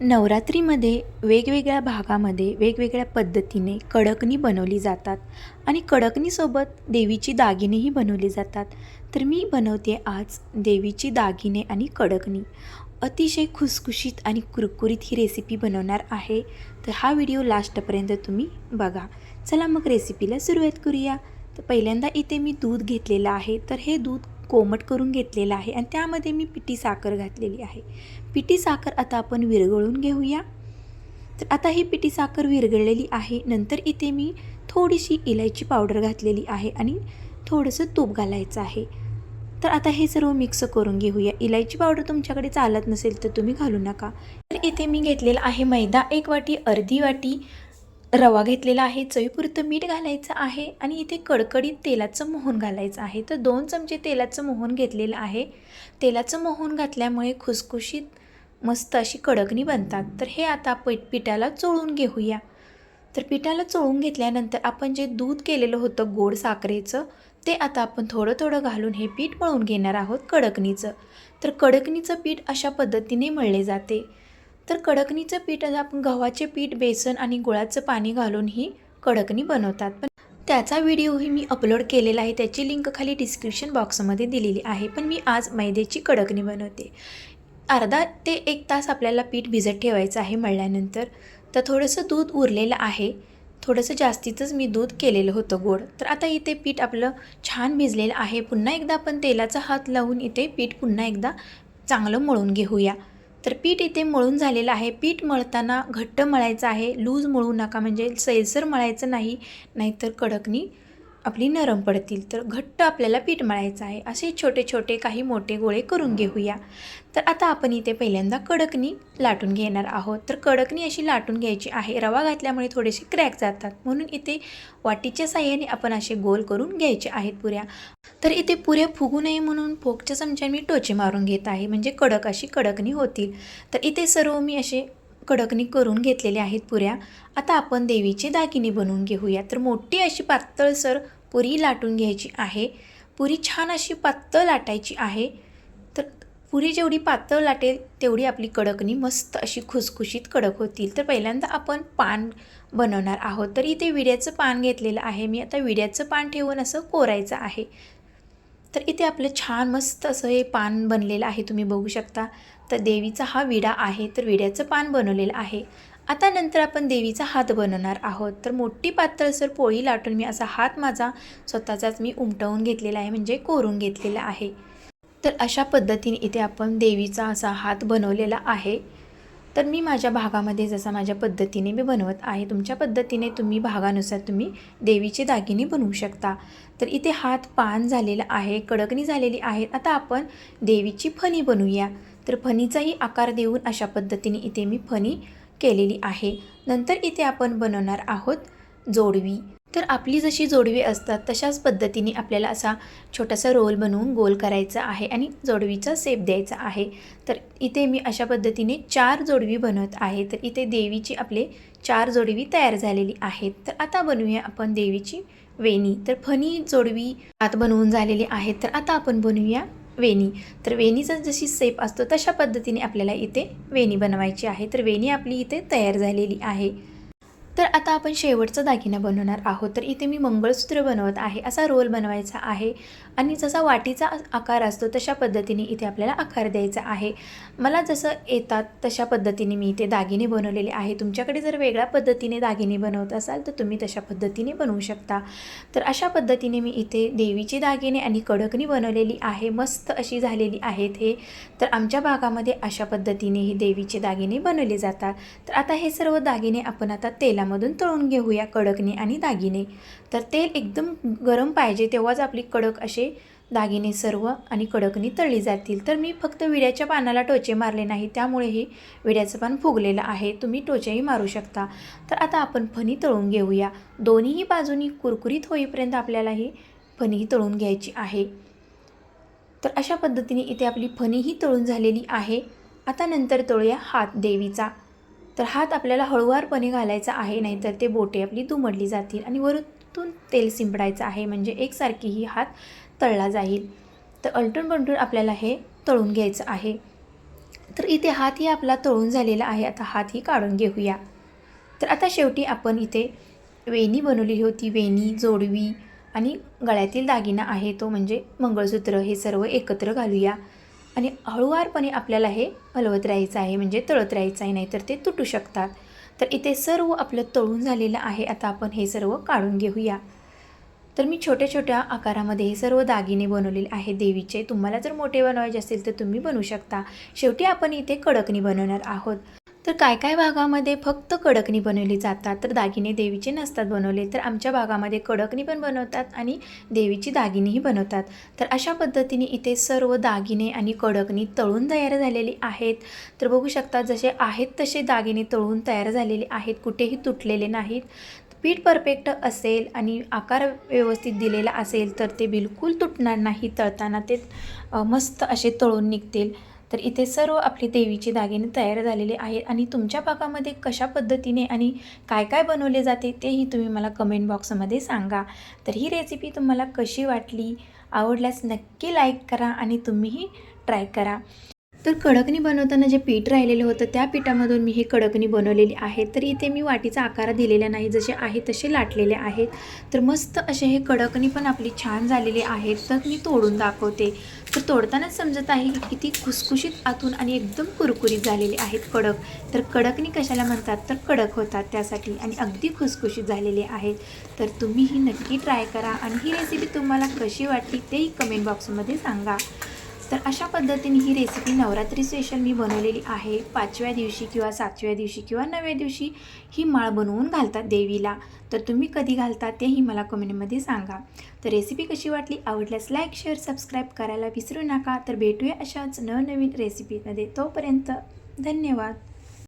नवरात्रीमध्ये वेगवेगळ्या भागामध्ये वेगवेगळ्या पद्धतीने कडकणी बनवली जातात आणि कडकणीसोबत देवीची दागिनेही बनवली जातात. तर मी बनवते आज देवीची दागिने आणि कडकणी. अतिशय खुसखुशीत आणि कुरकुरीत ही रेसिपी बनवणार आहे. तर हा व्हिडिओ लास्टपर्यंत तुम्ही बघा. चला मग रेसिपीला सुरुवात करूया. तर पहिल्यांदा इथे मी दूध घेतलेलं आहे. तर हे दूध कोमट करून घेतलेलं आहे आणि त्यामध्ये मी पिठी साखर घातलेली आहे. पिठी साखर आता आपण विरघळून घेऊया. तर आता ही पिठी साखर विरघळलेली आहे. नंतर इथे मी थोडीशी इलायची पावडर घातलेली आहे आणि थोडंसं तूप घालायचं आहे. तर आता हे सर्व मिक्स करून घेऊया. इलायची पावडर तुमच्याकडे चालत नसेल तर तुम्ही घालू नका. तर इथे मी घेतलेला आहे मैदा एक वाटी अर्धी वाटी रवा घेतलेला आहे चवीपुरतं मीठ घालायचं आहे आणि इथे कडकडीत तेलाचं मोहन घालायचं आहे. तर दोन चमचे तेलाचं मोहन घेतलेलं आहे. तेलाचं मोहन घातल्यामुळे खुसखुशीत मस्त अशी कडकणी बनतात. तर हे आता पीठ पिठाला चोळून घेऊया. तर पिठाला चोळून घेतल्यानंतर आपण जे दूध केलेलं होतं गोड साखरेचं ते आता आपण थोडं थोडं घालून हे पीठ मळून घेणार आहोत कडकणीचं तर कडकणीचं पीठ अशा पद्धतीने मळले जाते. तर कडकणीचं पीठ आता आपण गव्हाचे पीठ बेसन आणि गुळाचं पाणी घालून ही कडकणी बनवतात. पण त्याचा व्हिडिओही मी अपलोड केलेला आहे. त्याची लिंक खाली डिस्क्रिप्शन बॉक्समध्ये दिलेली आहे. पण मी आज मैद्याची कडकणी बनवते. अर्धा ते एक तास आपल्याला पीठ भिजत ठेवायचं आहे मळल्यानंतर. तर थोडंसं दूध उरलेलं आहे. थोडंसं जास्तीतच मी दूध केलेलं होतं गोड. तर आता इथे पीठ आपलं छान भिजलेलं आहे. पुन्हा एकदा आपण तेलाचा हात लावून इथे पीठ पुन्हा एकदा चांगलं मळून घेऊया. तर पीठ इथे मळून झालेलं आहे. पीठ मळताना घट्ट मळायचं आहे. लूज मळू नका. म्हणजे सैलसर मळायचं नाही नाहीतर कडकनी आपली नरम पडतील तर घट्ट आपल्याला पीठ मळायचं आहे. असे छोटे छोटे काही मोठे गोळे करून घेऊया. तर आता आपण इथे पहिल्यांदा कडकणी लाटून घेणार आहोत. तर कडकणी अशी लाटून घ्यायची आहे. रवा घातल्यामुळे थोडेसे क्रॅक जातात. म्हणून इथे वाटीच्या साह्याने आपण असे गोल करून घ्यायचे आहेत पुऱ्या. तर इथे पुऱ्या फुगू नये म्हणून फोकच्या चमच्याने मी टोचे मारून घेत आहे. म्हणजे कडक अशी कडकणी होतील. तर इथे सर्व मी असे कडकनी करून घेतलेल्या आहेत पुऱ्या. आता आपण देवीचे दागिने बनवून घेऊया. तर मोठी अशी पातळसर पुरी लाटून घ्यायची आहे. पुरी छान अशी पातळ लाटायची आहे. तर पुरी जेवढी पातळ लाटेल तेवढी आपली कडकणी मस्त अशी खुसखुशीत कडक होतील. तर पहिल्यांदा आपण पान बनवणार आहोत. तर इथे विड्याचं पान घेतलेलं आहे. मी आता विड्याचं पान ठेवून असं कोरायचं आहे. तर इथे आपलं छान मस्त असं हे पान बनलेलं आहे तुम्ही बघू शकता. तर देवीचा हा विडा आहे तर विड्याचं पान बनवलेलं आहे. आता नंतर आपण देवीचा हात बनवणार आहोत. तर मोठी पातळसर पोळी लाटून मी असा हात माझा स्वतःचाच मी उमटवून घेतलेला आहे म्हणजे कोरून घेतलेला आहे. तर अशा पद्धतीने इथे आपण देवीचा असा हात बनवलेला आहे. तर मी माझ्या भागामध्ये जसा माझ्या पद्धतीने मी बनवत आहे तुमच्या पद्धतीने तुम्ही भागानुसार तुम्ही देवीचे दागिने बनवू शकता. तर इथे हात पान झालेला आहे कडकणी झालेली आहे. आता आपण देवीची फणी बनवूया. तर फणीचाही आकार देऊन अशा पद्धतीने इथे मी फणी केलेली आहे. नंतर इथे आपण बनवणार आहोत जोडवी. तर आपली जशी जोडवी असतात तशाच पद्धतीने आपल्याला असा छोटासा रोल बनवून गोल करायचा आहे आणि जोडवीचा सेप द्यायचा आहे. तर इथे मी अशा पद्धतीने चार जोडवी बनवत आहे. तर इथे देवीची आपले चार जोडवी तयार झालेली आहेत. तर आता बनवूया आपण देवीची वेणी. तर फणी जोडवी आत बनवून झालेली आहेत तर आता आपण बनवूया वेणी. तर वेणीचा जशी सेप असतो तशा पद्धतीने आपल्याला इथे वेणी बनवायची आहे. तर वेणी आपली इथे तयार झालेली आहे. तर आता आपण शेवटचा दागिना बनवणार आहोत. तर इथे मी मंगळसूत्र बनवत आहे. असा रोल बनवायचा आहे. आणि जसा वाटीचा आकार असतो तशा पद्धतीने इथे आपल्याला आकार द्यायचा आहे. मला जसं येतात तशा पद्धतीने मी इथे दागिने बनवलेले आहे. तुमच्याकडे जर वेगळ्या पद्धतीने दागिने बनवत असाल तर तुम्ही तशा पद्धतीने बनवू शकता. तर अशा पद्धतीने मी इथे देवीचे दागिने आणि कडकणी बनवलेली आहे. मस्त अशी झालेली आहेत हे. तर आमच्या भागामध्ये अशा पद्धतीने हे देवीचे दागिने बनवले जातात. तर आता हे सर्व दागिने आपण आता तेला तेलामधून तळून घेऊया कडकने आणि दागिने. तर तेल एकदम गरम पाहिजे तेव्हाच आपली कडक असे दागिने सर्व आणि कडकणी तळली जातील. तर मी फक्त विड्याच्या पानाला टोचे मारले नाही त्यामुळे हे विड्याचं पान फुगलेलं आहे. तुम्ही टोचेही मारू शकता. तर आता आपण फणी तळून घेऊया. दोन्हीही बाजूनी कुरकुरीत होईपर्यंत आपल्याला ही फणी तळून घ्यायची आहे. तर अशा पद्धतीने इथे आपली फणीही तळून झालेली आहे. आता नंतर तळूया हात देवीचा. तर हात आपल्याला हळुवारपणे घालायचा आहे नाहीतर ते बोटे आपली दुमडली जातील आणि वरतून तेल शिंपडायचं आहे म्हणजे एकसारखीही हात तळला जाईल. तर अलटून बलटून आपल्याला हे तळून घ्यायचं आहे. तर इथे हातही आपला तळून झालेला आहे आता हातही काढून घेऊया. तर आता शेवटी आपण इथे वेणी बनवलेली होती वेणी जोडवी आणि गळ्यातील दागिना आहे तो म्हणजे मंगळसूत्र हे सर्व एकत्र घालूया. आणि हळूवारपणे आपल्याला हे हलवत राहायचं आहे म्हणजे तळत राहायचं आहे नाहीतर ते तुटू शकतात. तर इथे सर्व आपलं तळून झालेलं आहे. आता आपण हे सर्व काढून घेऊया. तर मी छोट्या छोट्या आकारामध्ये हे सर्व दागिने बनवलेले आहे देवीचे तुम्हाला जर मोठे बनवायचे असेल तर तुम्ही बनवू शकता. शेवटी आपण इथे कडकणी बनवणार आहोत. तर काय काय भागामध्ये फक्त कडकणी बनवली जातात? तर दागिने देवीचे नसतात बनवले तर आमच्या भागामध्ये कडकणी पण बनवतात आणि देवीची दागिनेही बनवतात. तर अशा पद्धतीने इथे सर्व दागिने आणि कडकणी तळून तयार झालेली आहेत. तर बघू शकता जसे आहेत तसे दागिने तळून तयार झालेले आहेत कुठेही तुटलेले नाहीत. पीठ परफेक्ट असेल आणि आकार व्यवस्थित दिलेला असेल तर ते बिलकुल तुटणार नाही तळताना ते मस्त असे तळून निघतील. तर इथे सर्व आपले देवीचे दागिने तयार झालेले आहेत. आणि तुमच्या भागामध्ये कशा पद्धतीने आणि काय काय बनवले जाते तेही तुम्ही मला कमेंट बॉक्समध्ये सांगा. तर ही रेसिपी तुम्हाला कशी वाटली आवडल्यास नक्की लाईक करा आणि तुम्हीही ट्राय करा. तर कडकणी बनवताना जे पीठ राहिलेलं होतं त्या पिठामधून मी ही कडकणी बनवलेली आहे. तर इथे मी वाटीचा आकार दिलेला नाही जसे आहे तसे लाटलेले आहेत. तर मस्त असे हे कडकणी पण आपली छान झालेली आहेत. तर मी तोडून दाखवते. तर तोडतानाच समजत आहे की किती खुसखुशीत आतून आणि एकदम कुरकुरीत झालेले आहेत कडक. तर कडकणी कशाला म्हणतात? तर कडक होतात त्यासाठी आणि अगदी खुसखुशीत झालेले आहेत. तर तुम्ही ही नक्की ट्राय करा आणि ही रेसिपी तुम्हाला कशी वाटली तेही कमेंट बॉक्समध्ये सांगा. तर अशा पद्धतीने ही रेसिपी नवरात्री स्पेशल मी बनवलेली आहे. पाचव्या दिवशी किंवा सातव्या दिवशी किंवा नवव्या दिवशी ही माळ बनवून घालतात देवीला. तर तुम्ही कधी घालता तेही मला कमेंटमध्ये सांगा. तर रेसिपी कशी वाटली? आवडल्यास लाईक शेअर सबस्क्राईब करायला विसरू नका. तर भेटूया अशाच नवनवीन रेसिपीमध्ये तोपर्यंत धन्यवाद.